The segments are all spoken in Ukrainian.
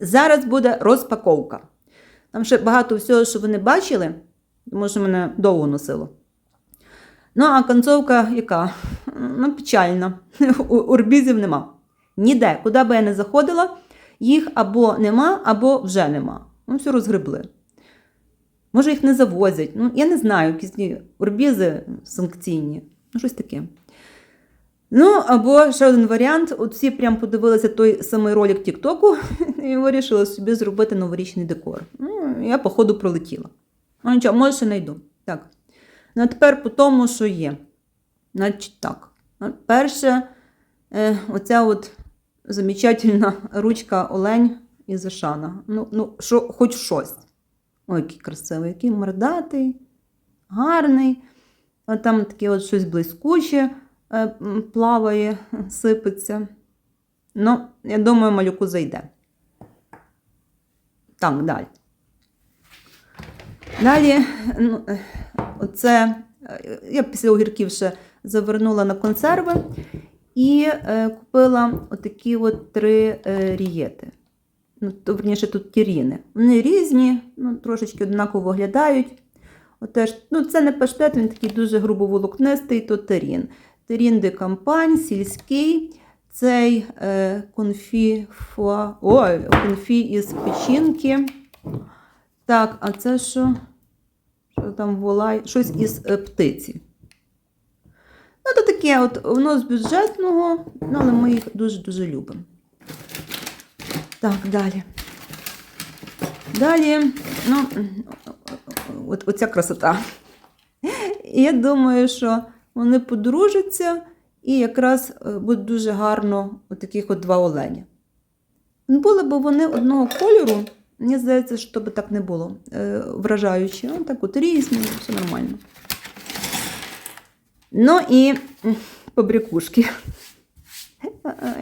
Зараз буде розпаковка. Там ще багато всього, що ви не бачили, тому що мене довго носило. Ну, а концовка яка? Ну, печальна. Урбізів нема. Ніде, куди би я не заходила, їх або нема, або вже нема. Ну, все розгребли. Може, їх не завозять. Ну, я не знаю, якісь урбізи санкційні. Ну, щось таке. Ну, або ще один варіант. От всі прям подивилися той самий ролик Тіктоку і вирішили собі зробити новорічний декор. Ну, я, походу, пролетіла. Ну, нічого, може, ще знайду. Так. Ну, тепер по тому, що є. Значить так. Перше, е, оця от замечательна ручка Олень із Ашана. Ну, ну що, хоч щось. Ой, який красивий, який мордатий, гарний. А там таке от щось блискуче плаває, сипеться. Ну, я думаю, малюку зайде. Так, далі. Далі, ну, е, оце, е, я після огірків ще завернула на консерви і е, купила отакі от три е, рієти. Ну, верніше, тут тіріни. Вони різні, ну, трошечки однаково виглядають. Отеж, ну, це не паштет, він такий дуже грубоволокнистий, то терін. Терін де кампань, сільський. Цей е, конфі, фуа, ой, конфі із печінки. Так, а це що? Що там волай? Щось із е, птиці. Ну, то таке, от, воно з бюджетного, ну, але ми їх дуже-дуже любимо. Так, далі. Далі, ну, от, оця красота. Я думаю, що вони подружаться і якраз е, буде дуже гарно от таких от два оленя. Ну, Були б вони одного кольору, мені здається, що би так не було е, вражаюче. Ну, так от різні, все нормально. Ну і побрякушки.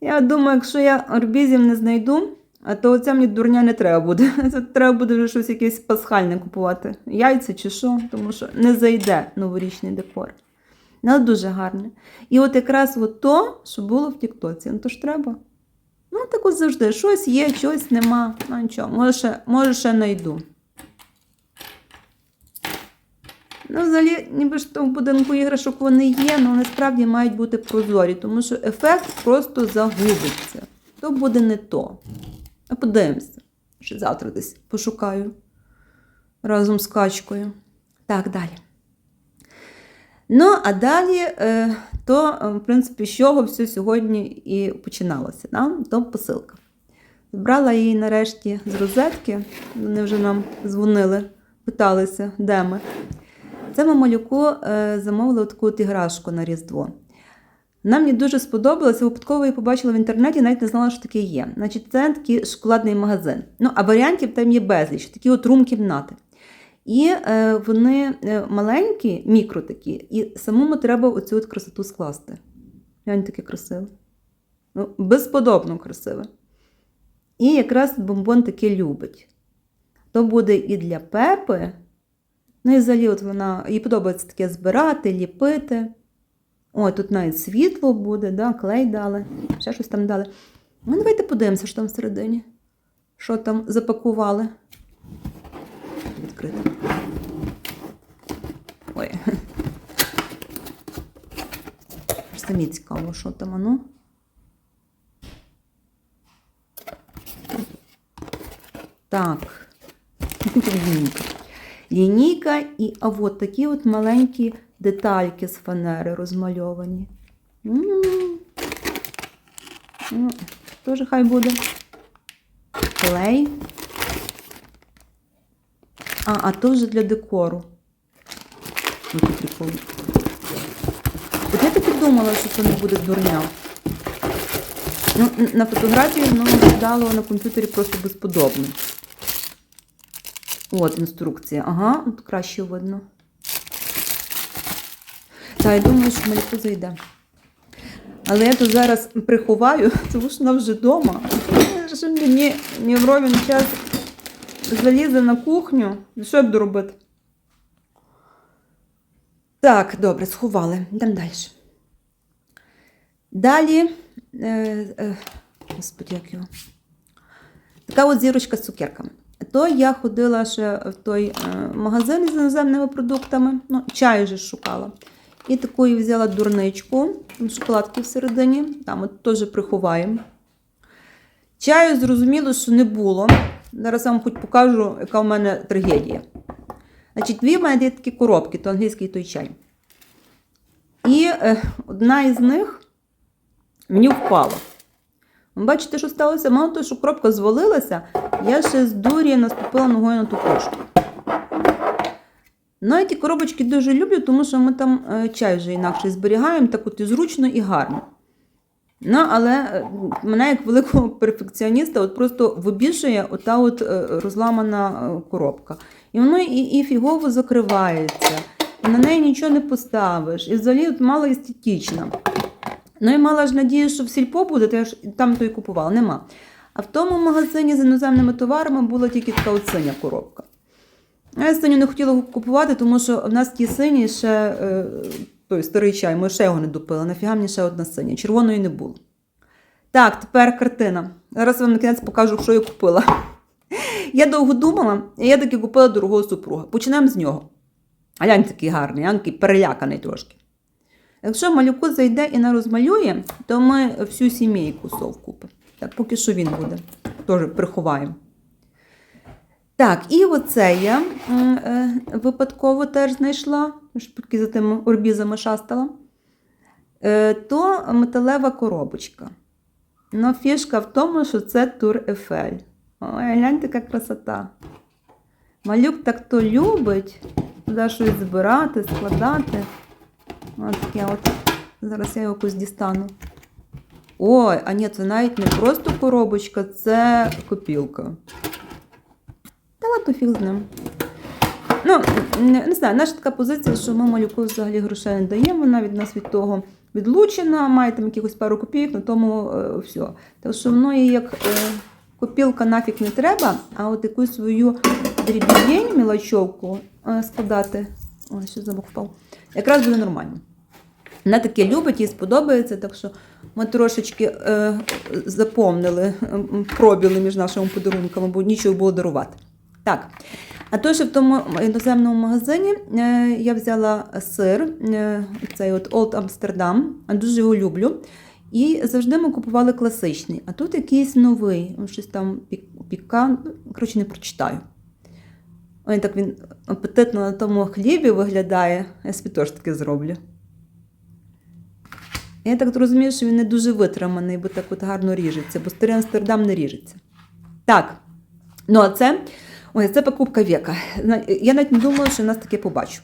Я думаю, якщо я орбізів не знайду, а то оця мені дурня не треба буде. Треба буде вже щось якесь пасхальне купувати. Яйця чи що, тому що не зайде новорічний декор. Ну, Але дуже гарне. І от якраз от то, що було в Тіктоці, ну то ж треба. Ну, так от завжди. Щось є, щось нема. Ну нічого, може ще, може ще знайду. Ну, взагалі, ніби ж в будинку іграшок вони є, але вони справді мають бути прозорі, тому що ефект просто загубиться. То буде не то. Подивимося. Ще завтра десь пошукаю разом з качкою. Так, далі. Ну, а далі, е, то, е, в принципі, з чого все сьогодні і починалося. Да? То посилка. Збрала її нарешті з розетки. Вони вже нам дзвонили, питалися, де ми. Це ми е, замовили таку іграшку на Різдво. Вона мені дуже сподобалася, випадково її побачила в інтернеті, навіть не знала, що таке є. Значить, це такий шоколадний магазин. Ну, а варіантів там є безліч, такі от рум-кімнати. І е, вони е, маленькі, мікро такі, і самому треба оцю от красоту скласти. Глянь, таке красиве. Ну, безподобно красиве. І якраз бомбон таке любить. То буде і для Пепи. Ну і взагалі, от вона, їй подобається таке збирати, ліпити. О, тут навіть світло буде, да, клей дали, ще щось там дали. Ну, давайте подивимося, що там всередині. Що там запакували. Відкрито. Ой. Самі цікаво, що там воно. Так. Лінійка. Лінійка і а от такі от маленькі детальки з фанери розмальовані. М. Ну, Теж хай буде. Клей. А, а то вже для декору. Прикол. От я так думала, що це не буде дурня. Ну, на фотографії воно виглядало на комп'ютері просто безподобно. От інструкція. Ага, от краще видно. Та, я думаю, що малюку зайде. Але я тут зараз приховаю, тому що вона вже вдома. Що мені не в ровен час залізе на кухню. Що я буду робити? Так, добре, сховали. Йдемо далі. Далі. Е, е, господи, як його. Така от зірочка з цукерками. То я ходила ще в той е, магазин з іноземними продуктами, ну, чай вже шукала. І такої взяла дурничку, шоколадки всередині, там от теж приховаємо. Чаю зрозуміло, що не було. Зараз вам хоч покажу, яка в мене трагедія. Значить, дві в мене такі коробки, то англійський той чай. І е, одна із них мені впала. Ви Бачите, що сталося? Мало того, що коробка звалилася, я ще з дурі наступила ногою на ту кружку. Ті коробочки дуже люблю, тому що ми там е, чай вже інакше зберігаємо, так от і зручно і гарно. Ну, але е, мене, як великого перфекціоніста, от просто вибішує ота от е, розламана коробка. І воно і, і фігово закривається, і на неї нічого не поставиш. І взагалі от мало естетична. Ну і мала ж надію, що в сільпо буде, то я ж там то і купувала. Нема. А в тому магазині з іноземними товарами була тільки така от синя коробка. А Я синю не хотіла купувати, тому що в нас ті сині ще е, той старий чай, ми ще його не допили. Нафіга мені ще одна синя. Червоної не було. Так, тепер картина. Зараз вам на кінець покажу, що я купила. Я довго думала, і я таки купила дорогого супруга. Почнемо з нього. Глянь такий гарний, він такий переляканий трошки. Якщо малюку зайде і не розмалює, то ми всю сімейку сов купимо. Так, поки що він буде. Теж приховаємо. Так, і оце я е, випадково теж знайшла, ж поки за тими орбізами шастала. Е, то металева коробочка. Ну, фішка в тому, що це тур Ефель. Ой, гляньте, яка красота. Малюк так то любить туди щось збирати, складати. Ось таке от. Зараз я його якось дістану. Ой, а ні, це навіть не просто коробочка, це копілка. Ладно, фіг з ним. Ну, не, не знаю, наша така позиція, що ми малюку взагалі грошей не даємо, вона від нас від того відлучена, має там якихось пару копійок, на тому е, все. Так що воно їй як е, копілка нафіг не треба, а от якусь свою дріб'єнь, мілочовку е, складати. Ой, що забув впав. Якраз буде нормально. Вона таке любить, їй сподобається, так що ми трошечки е, заповнили пробіли між нашими подарунками, бо нічого було дарувати. Так, а то, що в тому іноземному магазині е, я взяла сир, е, цей от Old Amsterdam, дуже його люблю. І завжди ми купували класичний. А тут якийсь новий, щось там пік- пікант, коротше, не прочитаю. Ой, так він апетитно на тому хлібі виглядає. Я собі теж таке зроблю. Я так розумію, що він не дуже витриманий, бо так от гарно ріжеться, бо старий Амстердам не ріжеться. Так. Ну, а це, ой, це покупка віка. Я навіть не думала, що нас таке побачу.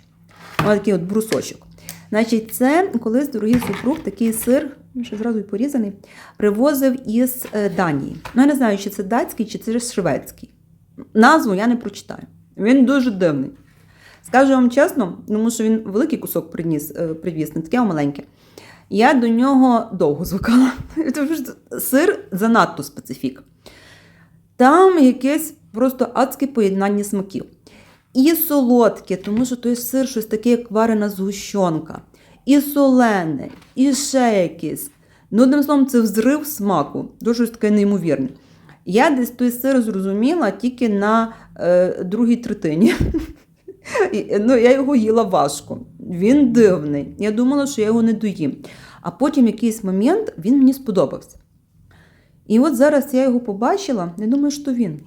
Ось такий от брусочок. Значить, це колись дорогий супруг, такий сир, ще зразу й порізаний, привозив із е, Данії. Ну, я не знаю, чи це датський, чи це шведський. Назву я не прочитаю. Він дуже дивний. Скажу вам чесно, тому що він великий кусок приніс, е, привіз, не таке а маленьке. Я до нього довго звикала. Сир занадто специфік. Там якесь просто адське поєднання смаків. І солодке, тому що той сир щось таке, як варена згущенка, і солене, і ще якесь. Ну, одним словом, це взрив смаку, дуже таке неймовірне. Я десь той сир зрозуміла тільки на е, другій третині. Ну, я його їла важко. Він дивний. Я думала, що я його не доїм. А потім якийсь момент він мені сподобався. І от зараз я його побачила, я думаю, що він.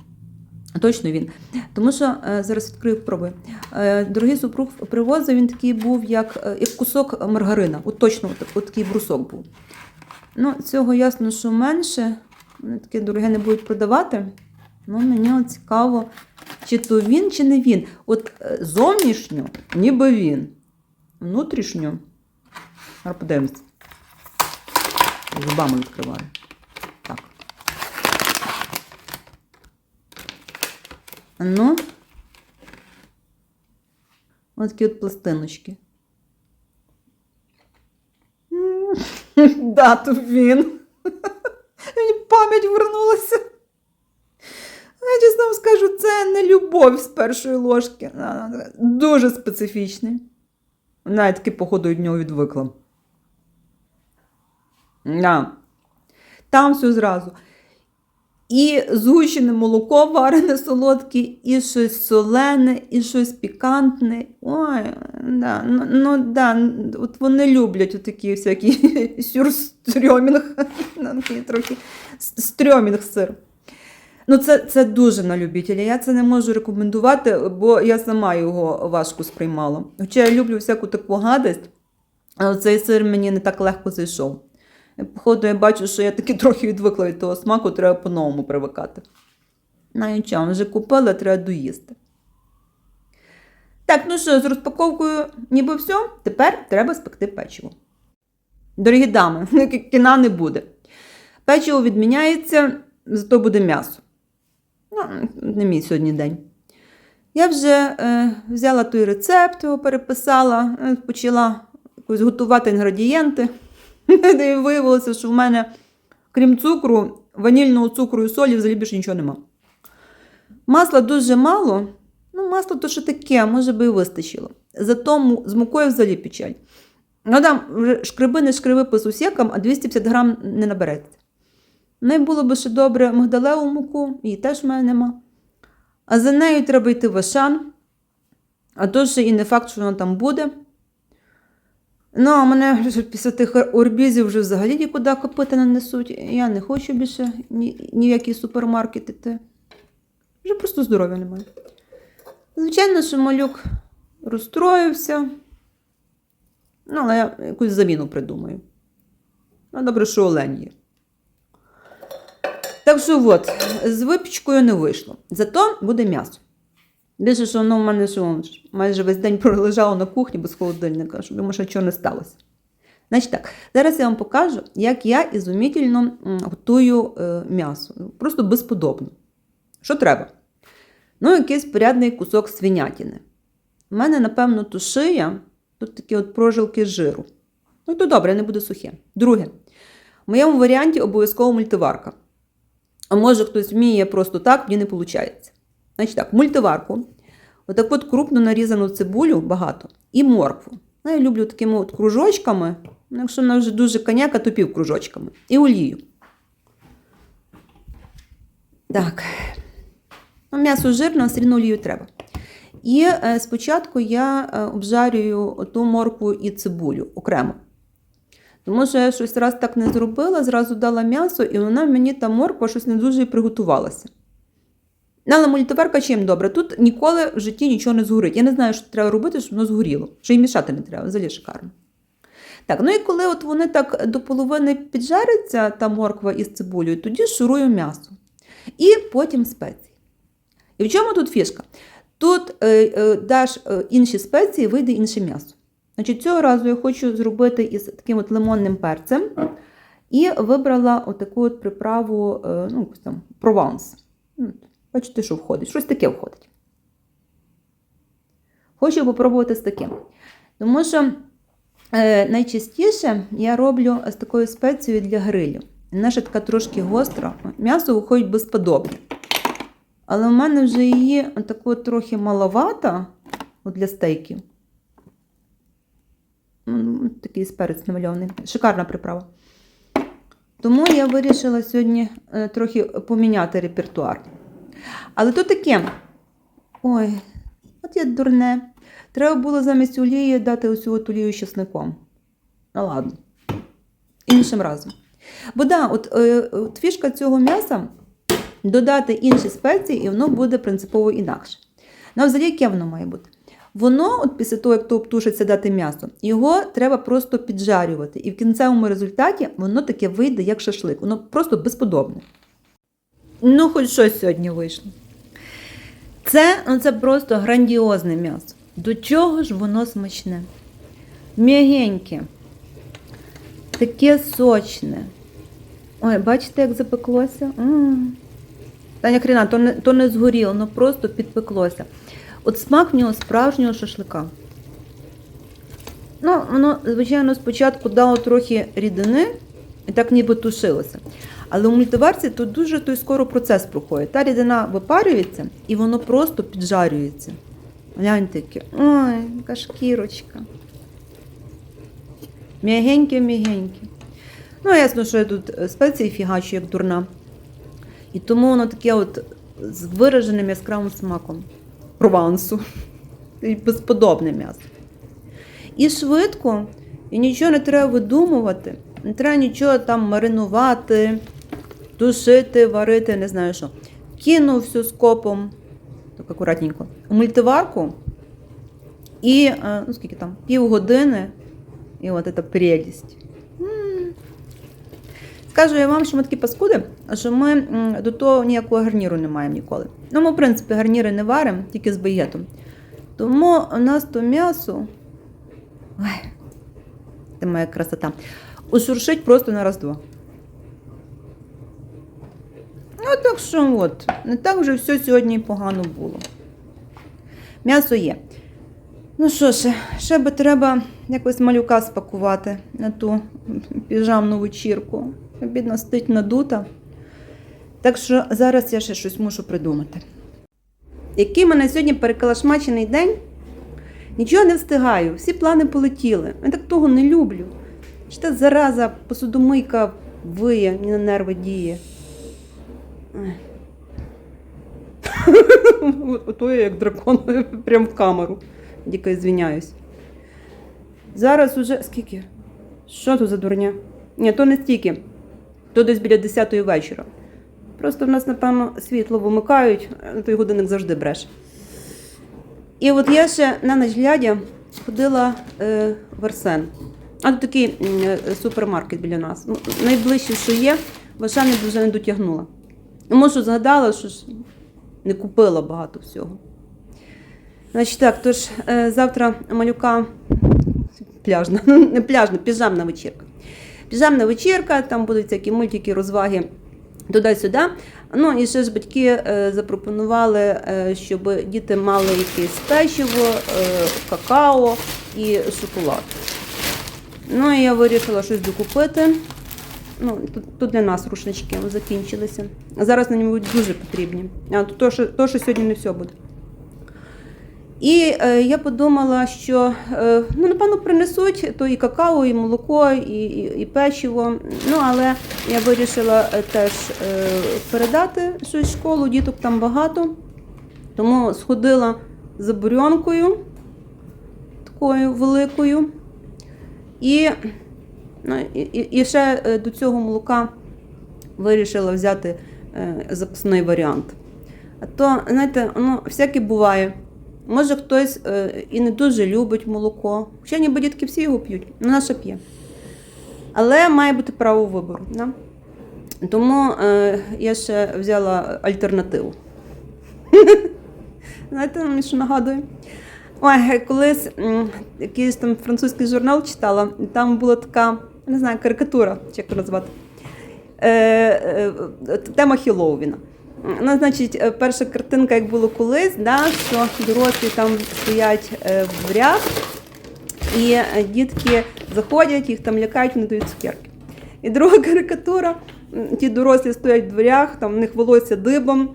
Точно він. Тому що е, зараз відкрию пробую. Е, дорогий супруг привозив, він такий був, як, е, як кусок маргарина. От точно от, от такий брусок був. Ну, цього ясно, що менше. Вони таке дороге не будуть продавати. Ну, мені цікаво, чи то він, чи не він. От зовнішньо, ніби він. Внутрішньо. Зараз подивимось. Зубами відкриваю. Ну. Ось такі от пластиночки. Да, то він. Мені пам'ять вернулася. Я чесно вам скажу, це не любов з першої ложки. Дуже специфічний. Навіть таки, походу, від нього відвикла. Да. Там все зразу. І згущене молоко варене солодке, і щось солене, і щось пікантне. Ой, да, ну, ну да, от вони люблять такі всякі сюрстрьомінг, ну, трохи стрьомінг сир. Ну, це, це дуже на любителя. Я це не можу рекомендувати, бо я сама його важко сприймала. Хоча я люблю всяку таку гадость, але цей сир мені не так легко зайшов. Походу, я бачу, що я таки трохи відвикла від того смаку, треба по-новому привикати. Ну нічого, вже купила, треба доїсти. Так, ну що, з розпаковкою ніби все. Тепер треба спекти печиво. Дорогі дами, кіна не буде. Печиво відміняється, зато буде м'ясо. Ну, не мій сьогодні день. Я вже е, взяла той рецепт, його переписала, е, почала якось готувати інгредієнти. І виявилося, що в мене, крім цукру, ванільного цукру і солі взагалі більше нічого нема. Масла дуже мало. Ну, масло то що таке, може би і вистачило. Зато з мукою взагалі печаль. Ну там шкриби не шкриби по сусікам, а 250 грам не набереться. Не було б ще добре мигдалеву муку, її теж в мене нема. А за нею треба йти в Ашан. А то ще і не факт, що воно там буде. Ну, а мене після тих орбізів вже взагалі нікуди копити не несуть. Я не хочу більше ні, ні в які супермаркети йти. Вже просто здоров'я немає. Звичайно, що малюк розстроївся. Ну, але я якусь заміну придумаю. Ну, добре, що олень є. Так що от, з випічкою не вийшло. Зато буде м'ясо. Дивіться, що воно в мене що, майже весь день пролежало на кухні без холодильника, щоб йому ще чого не сталося. Значить так, зараз я вам покажу, як я ізумітельно готую е, м'ясо. Ну, Просто безподобно. Що треба? Ну, якийсь порядний кусок свинятини. У мене, напевно, тут шия, тут такі от прожилки жиру. Ну, то добре, не буде сухе. Друге, в моєму варіанті обов'язково мультиварка. А може хтось вміє просто так, мені не виходить. Значить так, мультиварку, отак от крупно нарізану цибулю багато і моркву. Ну, я люблю такими от кружочками, ну, якщо вона вже дуже коняка, то пів кружочками. І олію. Так. Ну, м'ясо жирне, все одно олію треба. І е, спочатку я е, обжарюю ту моркву і цибулю окремо. Тому що я щось раз так не зробила, зразу дала м'ясо, і вона мені та морква щось не дуже і приготувалася. Ну, Але мультиверка чим добре? Тут ніколи в житті нічого не згорить. Я не знаю, що треба робити, щоб воно згоріло. Що й мішати не треба, взагалі шикарно. Так, ну і коли от вони так до половини піджаряться, та морква із цибулею, тоді шурую м'ясо. І потім спеції. І в чому тут фішка? Тут е, е, даш е, інші спеції, вийде інше м'ясо. Значить, цього разу я хочу зробити із таким от лимонним перцем. І вибрала отаку от приправу, е, ну, там прованс. Ну, Бачите, що входить. Щось таке входить. Хочу попробувати з таким. Тому що е, найчастіше я роблю з такою спецією для грилю. Ще така трошки гостра. М'ясо виходить безподобне. Але в мене вже її таку трохи маловато от для стейків. Такий перець намальований. Шикарна приправа. Тому я вирішила сьогодні е, трохи поміняти репертуар. Але то таке. Ой, от я дурне. Треба було замість олії дати ось цю от олію з чесником. Ну ладно. Іншим разом. Бо да, от, е, от фішка цього м'яса додати інші спеції, і воно буде принципово інакше. Ну, взагалі, яке воно має бути? Воно, от після того, як то обтушиться дати м'ясо, його треба просто піджарювати. І в кінцевому результаті воно таке вийде, як шашлик. Воно просто безподобне. Ну, хоч щось сьогодні вийшло. Це, ну, це просто грандіозне м'ясо. До чого ж воно смачне? М'ягеньке, таке сочне. Ой, бачите, як запеклося? М. Та ні, хрена, то не, то не згоріло, воно просто підпеклося. От смак в нього справжнього шашлика. Ну, воно, звичайно, спочатку дало трохи рідини і так ніби тушилося. Але у мультиварці тут дуже той скоро процес проходить. Та рідина випарюється і воно просто піджарюється. Гляньте яке. Ой, яка шкірочка. М'ягеньке, м'ягеньке. Ну, ясно, що я тут е, спеції фігачу, як дурна. І тому воно таке от з вираженим яскравим смаком провансу. І безподобне м'ясо. І швидко, і нічого не треба видумувати, не треба нічого там маринувати, тушити, варити, не знаю що. Кинув все скопом, так акуратненько, у мультиварку. І е, ну скільки там, півгодини, і от ця прелість. Скажу я вам, що ми такі паскуди, що ми до того ніякого гарніру не маємо ніколи. Ну, ми, в принципі, гарніри не варимо, тільки з багетом. Тому у нас то м'ясо. Ой, це моя красота. Ушуршить просто на раз-два. Ну, так що от, не так вже все сьогодні погано було. М'ясо є. Ну що ж, ще би треба якось малюка спакувати на ту піжамну вечірку. Бідна стоїть надута. Так що зараз я ще щось мушу придумати. Який мене сьогодні перекалашмачений день? Нічого не встигаю, всі плани полетіли. Я так того не люблю. Чи та зараза, посудомийка виє, мені на нерви діє. Ото я як дракон, прям в камеру. Дико звіняюсь. Зараз уже скільки? Що тут за дурня? Ні, то не стільки. То десь біля 10 вечора. Просто в нас, напевно, світло вимикають, той годинник завжди бреше. І от я ще на ніч глядя ходила е, в Арсен. А тут такий е, супермаркет біля нас. Ну, найближче, що є, ще не дуже не дотягнула. І може згадала, що ж не купила багато всього. Значить так, тож е, завтра малюка пляжна, не пляжна, піжамна вечірка. Піжамна вечірка, там будуть всякі мультики, розваги туди-сюди. Ну і ще ж батьки е, запропонували, е, щоб діти мали якесь печиво, какао і шоколад. Ну і я вирішила щось докупити. Ну, тут, для нас рушнички закінчилися. Зараз вони мабуть дуже потрібні. А то, що, то, що сьогодні не все буде. І е, я подумала, що е, ну, напевно принесуть то і какао, і молоко, і, і, і печиво. Ну, але я вирішила е, теж е, передати щось школу, діток там багато. Тому сходила за бурьонкою такою великою. І, ну, і, і ще е, до цього молока вирішила взяти е, запасний варіант. То, знаєте, ну, всяке буває. Може, хтось е, і не дуже любить молоко. Хоча ніби дітки всі його п'ють, ну наша п'є. Але має бути право вибору. Да? Тому е, я ще взяла альтернативу. Знаєте, мені що нагадує? Ой, колись якийсь там французький журнал читала, і там була така, не знаю, карикатура, чи як назвати. Е, е, тема Хіллоуіна. Ну, значить, е, перша картинка, як було колись, да, що дорослі там стоять в ряд, і дітки заходять, їх там лякають, вони дають цукерки. І друга карикатура, ті дорослі стоять в дверях, там в них волосся дибом,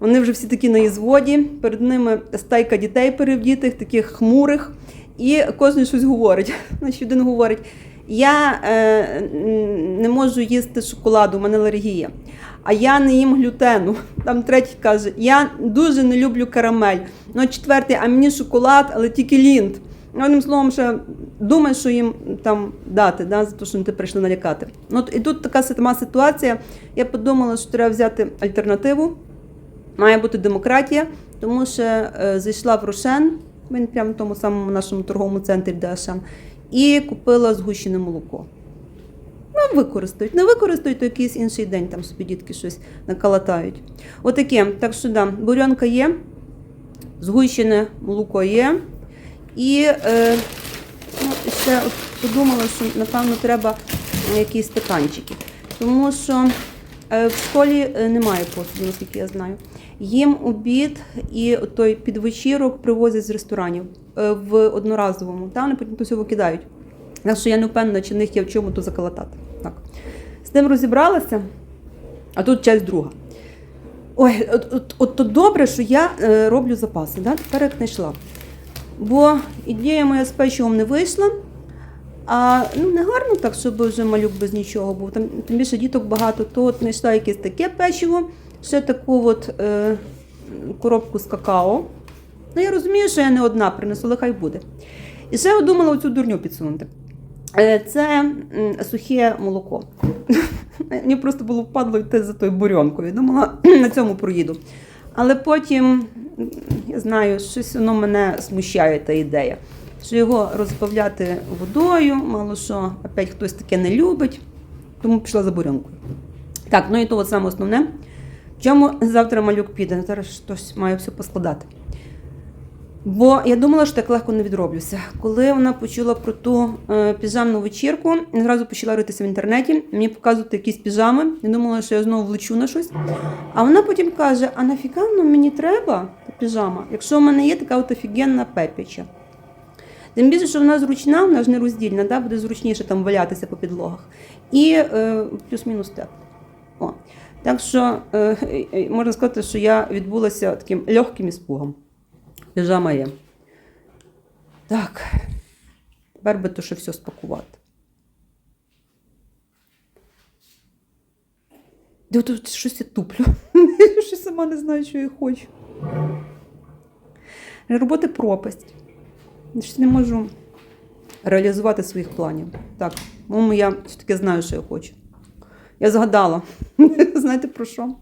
вони вже всі такі на ізводі, перед ними стайка дітей перевдітих, таких хмурих, і кожен щось говорить. Значить, один говорить: я е, не можу їсти шоколаду, у мене алергія. А я не їм глютену. Там третій каже, я дуже не люблю карамель. Ну, а четвертий, а мені шоколад, але тільки лінд. Ну, Одним словом, ще думай, що їм там дати, да, за те, що вони прийшли налякати. Ну, і тут така сама ситуація. Я подумала, що треба взяти альтернативу. Має бути демократія, тому що е, зайшла в Рошен, він прямо в тому самому нашому торговому центрі ДАШАН, і купила згущене молоко. Ну, використають. Не використають, то якийсь інший день там собі дітки щось накалатають. Отаке. Так що да, бурьонка є, згущене молоко є. І е, ну, ще подумала, що напевно треба якісь стаканчики. Тому що е, в школі е, немає посуду, наскільки я знаю. Їм обід і той підвечірок привозять з ресторанів е, в одноразовому. Та вони потім то все викидають. Так що я не впевнена, чи в них є в чому то заколотати. Так. З тим розібралася, а тут часть друга. Ой, от, от, от то добре, що я е, роблю запаси, да? тепер як знайшла. Бо ідея моя з печивом не вийшла. А ну не гарно так, щоб вже малюк без нічого був. Там тим більше діток багато, то от знайшла якесь таке печиво, ще таку от, е, коробку з какао. Ну, я розумію, що я не одна принесу, хай буде. І ще я думала оцю дурню підсунути. Е, Це сухе молоко. Мені просто було впадло йти за тою бурьонкою. Думала, на цьому проїду. Але потім, я знаю, щось воно мене смущає та ідея. Що його розбавляти водою, мало що, опять хтось таке не любить, тому пішла за бурьонкою. Так, ну і то от саме основне. В чому завтра малюк піде? Зараз щось маю все поскладати. Бо я думала, що так легко не відроблюся. Коли вона почула про ту е, піжамну вечірку, зразу почала ритися в інтернеті, мені показувати якісь піжами. Я думала, що я знову влечу на щось. А вона потім каже: а нафіга ну, мені треба та піжама, якщо в мене є така от офігенна пепіча. Тим більше, що вона зручна, вона ж не роздільна, да? буде зручніше там валятися по підлогах. І е, плюс-мінус тепло. О. Так що е, можна сказати, що я відбулася таким легким іспугом. Піжама є. Так. Тепер би то ще все спакувати. Де тут щось я туплю. Я ще сама не знаю, що я хочу. Роботи пропасть. Я ж не можу реалізувати своїх планів. Так, тому я все-таки знаю, що я хочу. Я згадала. Знаєте про що?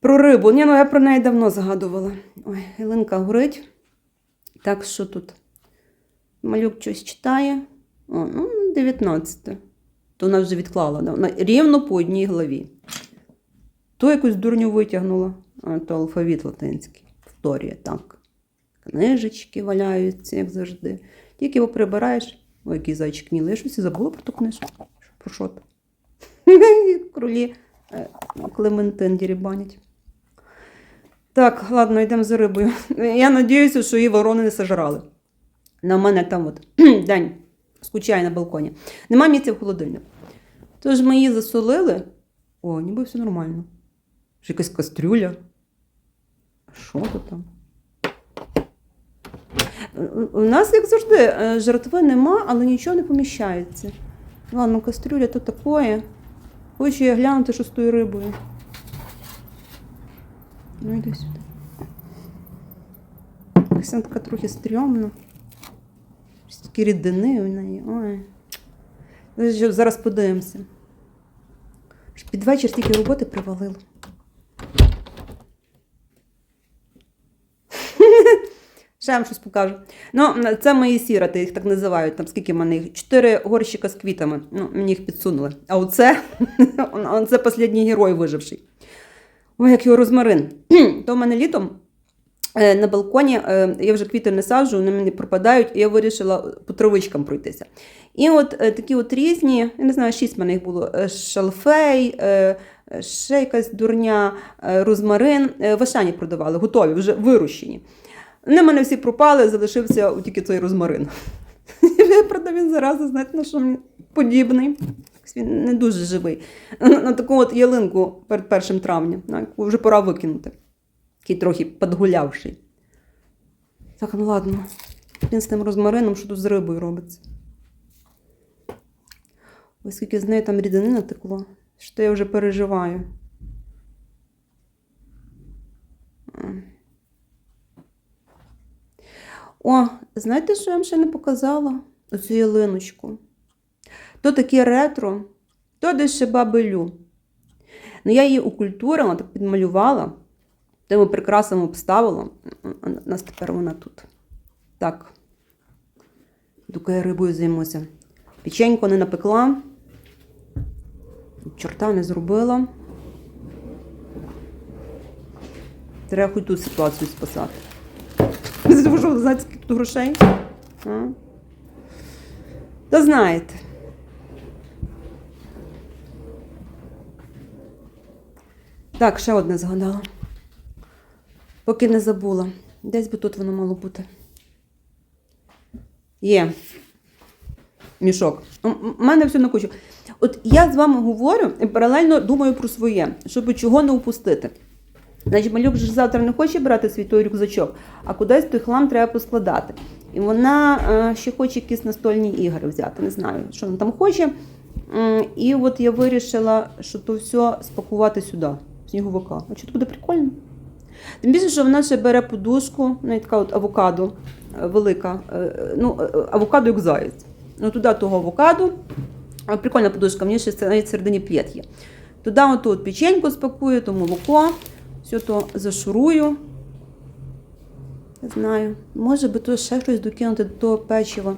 Про рибу. Ні, ну я про неї давно згадувала. Ой, Ілинка горить. Так що тут? Малюк щось читає. О, ну, 19. То вона вже відклала. Вона рівно по одній главі. То якусь дурню витягнула, а то алфавіт латинський. Повторює так. Книжечки валяються, як завжди. Тільки його прибираєш. Ой, який зайчик мілий. Я щось і забула про ту книжку. Про що то? Кролі е, Клементин дірібанять. Так, ладно, йдемо за рибою. Я надіюся, що її ворони не сожрали. На мене там от день скучає на балконі. Нема місця в холодильнику. Тож ми її засолили. О, ніби все нормально. Ще якась кастрюля. Що то там? У нас, як завжди, е, жертви нема, але нічого не поміщається. Ладно, кастрюля то такое. Хочу я глянути, що з тою рибою. Ну, йди сюди. Така трохи стрьомна. Такі рідини у неї. Ой. Зараз подивимося. Під вечір тільки роботи привалило. Ще вам щось покажу. Ну, це мої сіроти, їх так називають. Там скільки в мене їх? Чотири горщика з квітами. Ну, мені їх підсунули. А оце, це останній герой виживший. Ой, як його розмарин. То в мене літом е, на балконі е, я вже квіти не саджу, вони мені пропадають, і я вирішила по травичкам пройтися. І от е, такі от різні, я не знаю, шість в мене їх було: шалфей, ще якась дурня, розмарин. В Ашані продавали, готові, вже вирощені. Вони в мене всі пропали, залишився тільки цей розмарин. Правда, він зараза, знаєте, на що мені подібний. Він не дуже живий. На, таку от ялинку перед першим травня, яку вже пора викинути. Такий трохи подгулявший. Так, ну ладно. Він з тим розмарином, що тут з рибою робиться. Ось скільки з неї там рідини натекло, що я вже переживаю. О, знаєте, що я вам ще не показала? Оцю ялиночку. То таке ретро, то ще бабелю. Ну, я її укультурила, так підмалювала, тими прикрасами обставила. У нас тепер вона тут. Так. Доки я рибою займуся. Печенько не напекла, чорта не зробила. Треба хоч тут ситуацію спасати. Що, знаєте, скільки тут грошей? А? Та знаєте. Так, ще одне згадала. Поки не забула. Десь би тут воно мало бути. Є. Мішок. У мене все на кучу. От я з вами говорю і паралельно думаю про своє, щоб чого не упустити. Значить, малюк ж завтра не хоче брати свій той рюкзачок, а кудись той хлам треба поскладати. І вона е, ще хоче якісь настольні ігри взяти. Не знаю, що вона там хоче. І от я вирішила, що то все спакувати сюди, сніговика. А це буде прикольно? Тим більше, що вона ще бере подушку, навіть така от авокадо е, велика. е, Ну, е, авокадо як заяць. Ну, туди того авокадо. Прикольна подушка, мені ще навіть всередині плєт є. Туди от печеньку спакую, то молоко, все то зашурую. Не знаю. Може би тут ще щось докинути до того печива.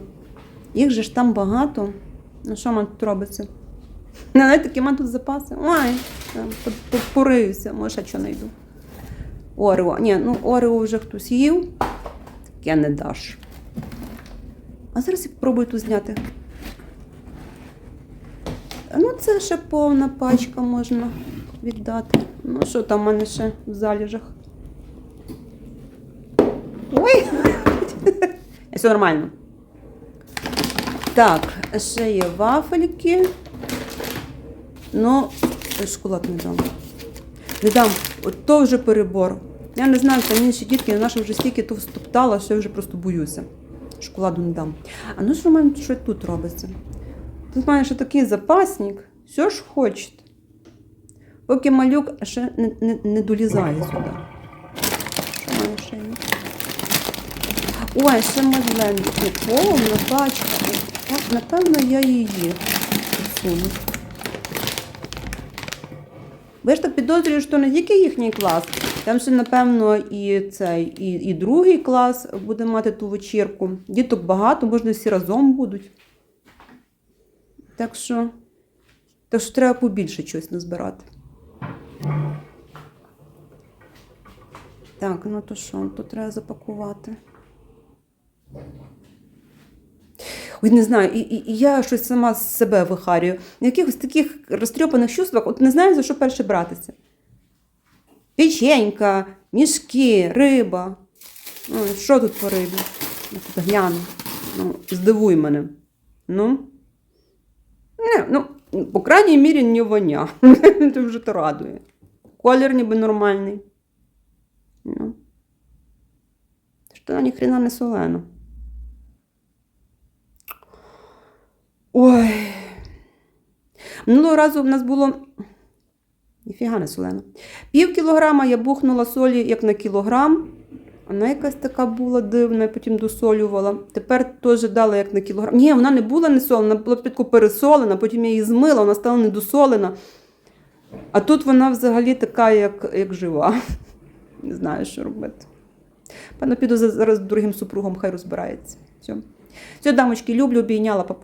Їх же ж там багато. Ну що man тут робиться? Навіть такі man тут запаси. Ой, там, по- по- пориюся, може, що знайду. Орео. Ні, ну Орео вже хтось їв. Таке не даш. А зараз я спробую тут зняти. Ну, це ще повна пачка можна віддати. Ну, що там в мене ще в заліжах? Ой! Все нормально. Так, ще є вафельки. Ну, шоколад не дам. Не дам, от то вже перебор. Я не знаю, там інші дітки, наша вже стільки то стоптала, що я вже просто боюся. Шоколаду не дам. А ну що в мене що тут робиться? Тут має ще такий запасник, все ж хочете. Поки малюк ще не, не, не долізає сюди. Що мене ще є? Ой, ще. Повна пачка. От, Напевно, я її всуну. Ви ж так підозрюю, що не тільки їхній клас, там ще, напевно, і цей, і, і другий клас буде мати ту вечірку. Діток багато, можна всі разом будуть. Так що, так що треба побільше щось назбирати. Так, ну то що, тут треба запакувати. Ой, не знаю, і, і, і я щось сама з себе вихарюю. На якихось таких розтрьопаних чувствах, от не знаю, за що перше братися. Печенька, мішки, риба. Ой, що тут по рибі? Я тут гляну. Ну, здивуй мене. Ну. Не, ну, по крайній мірі, не воня. Це вже то радує. Колір ніби нормальний. Ну. Що вона ніхрена не солена. Ой. Минулого разу в нас було. Ніфіга не солено. Пів кілограма я бухнула солі як на кілограм. Вона якась така була дивна, я потім досолювала. Тепер теж дала як на кілограм. Ні, вона не була не солена, була підку пересолена, потім я її змила, вона стала недосолена. А тут вона взагалі така, як, як жива. Не знаю, що робити. Певно, піду зараз з другим супругом, хай розбирається. Все. Все, дамочки, люблю, обійняла, папа.